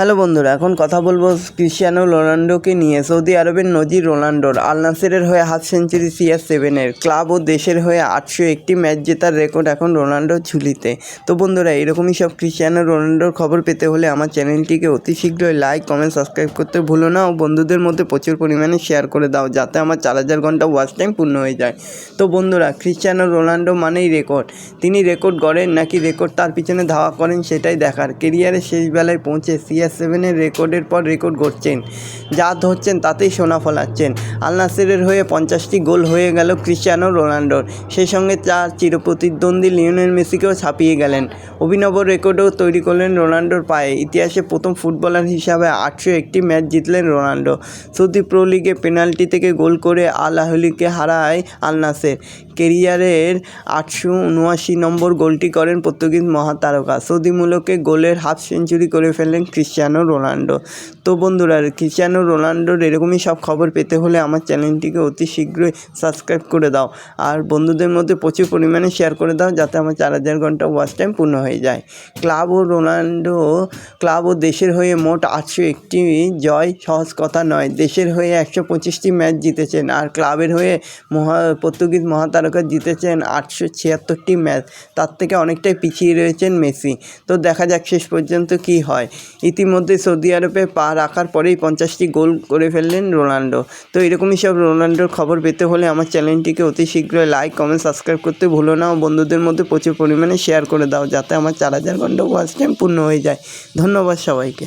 Hello বন্ধুরা, এখন কথা বলব ক্রিশ্চিয়ানো রোনাল্ডোকে নিয়ে। সৌদি আরবের নজির রোনাল্ডোর। আল নাসেরের হয়ে হাফ সেঞ্চুরি সিআর সেভেনের। ক্লাব ও দেশের হয়ে আটশো একটি ম্যাচ জেতার রেকর্ড এখন রোনাল্ডোর ঝুলিতে। তো বন্ধুরা, এরকমই সব ক্রিশ্চিয়ানো রোনাল্ডোর খবর পেতে হলে আমার চ্যানেলটিকে অতি শীঘ্রই লাইক, কমেন্ট, সাবস্ক্রাইব করতে ভুলো না ও বন্ধুদের মধ্যে প্রচুর পরিমাণে শেয়ার করে দাও যাতে আমার চার হাজার ঘণ্টা ওয়াচ টাইম পূর্ণ হয়ে যায়। তো বন্ধুরা, ক্রিশ্চিয়ানো রোনাল্ডো মানেই রেকর্ড। তিনি রেকর্ড গড়েন নাকি রেকর্ড তার পিছনে ধাওয়া করেন সেটাই দেখার। কেরিয়ারের শেষ বেলায় পৌঁছে সিআর সেভেনের রেকর্ডের পর রেকর্ড গড়ছেন। যা ধরছেন তাতেই সোনা ফলাচ্ছেন। আল নাসেরের হয়ে পঞ্চাশটি গোল হয়ে গেল ক্রিশ্চিয়ানো রোনাল্ডোর সেই সঙ্গে চার চিরপ্রতিদ্বন্দ্বী লিওনেল মেসিকেও ছাপিয়ে গেলেন। অভিনব রেকর্ডও তৈরি করলেন রোনাল্ডোর পায়ে। ইতিহাসে প্রথম ফুটবলার হিসাবে আটশো একটি ম্যাচ জিতলেন রোনাল্ডো সৌদি প্রো লিগে পেনাল্টি থেকে গোল করে আল আহলিকে হারায় আল নাসের কেরিয়ারের আটশো উনআশি নম্বর গোলটি করেন পর্তুগিজ মহাতারকা। সৌদি মূলকে গোলের হাফ সেঞ্চুরি করে ফেললেন ক্রিশ্চিয়ানো রোনাল্ডো তো বন্ধুরা, ক্রিশ্চিয়ানো রোনাল্ডোর এরকমই সব খবর পেতে হলে আমার চ্যানেলটিকে অতি শীঘ্রই সাবস্ক্রাইব করে দাও। আর বন্ধুদের মধ্যে প্রচুর পরিমাণে শেয়ার করে দাও, যাতে আমার চার হাজার ঘণ্টা ওয়াচ টাইম পূর্ণ হয়ে যায়। ক্লাব ও রোনাল্ডো, ক্লাব ও দেশের হয়ে মোট আটশো একটি জয় সহজ কথা নয়। দেশের হয়ে একশো পঁচিশটি ম্যাচ জিতেছেন আর ক্লাবের হয়ে মহা, পর্তুগিজ মহাতারকা জিতেছেন আটশো ছিয়াত্তরটি ম্যাচ তার থেকে অনেকটাই পিছিয়ে রয়েছেন মেসি। তো দেখা যাক শেষ পর্যন্ত কি হয়। ইতিমধ্যে সৌদি আরবে পা রাখার পরেই পঞ্চাশটি গোল করে ফেললেন রোনাল্ডো। তো এরকমই সব রোনাল্ডোর খবর পেতে হলে আমার চ্যানেলটিকে অতি শীঘ্রই লাইক কমেন্ট সাবস্ক্রাইব করতে ভুলো না ও বন্ধুদের মধ্যে প্রচুর পরিমাণে শেয়ার করে দাও, যাতে আমার চার হাজার ঘণ্টা ওয়াচ টাইম পূর্ণ হয়ে যায়। ধন্যবাদ সবাইকে।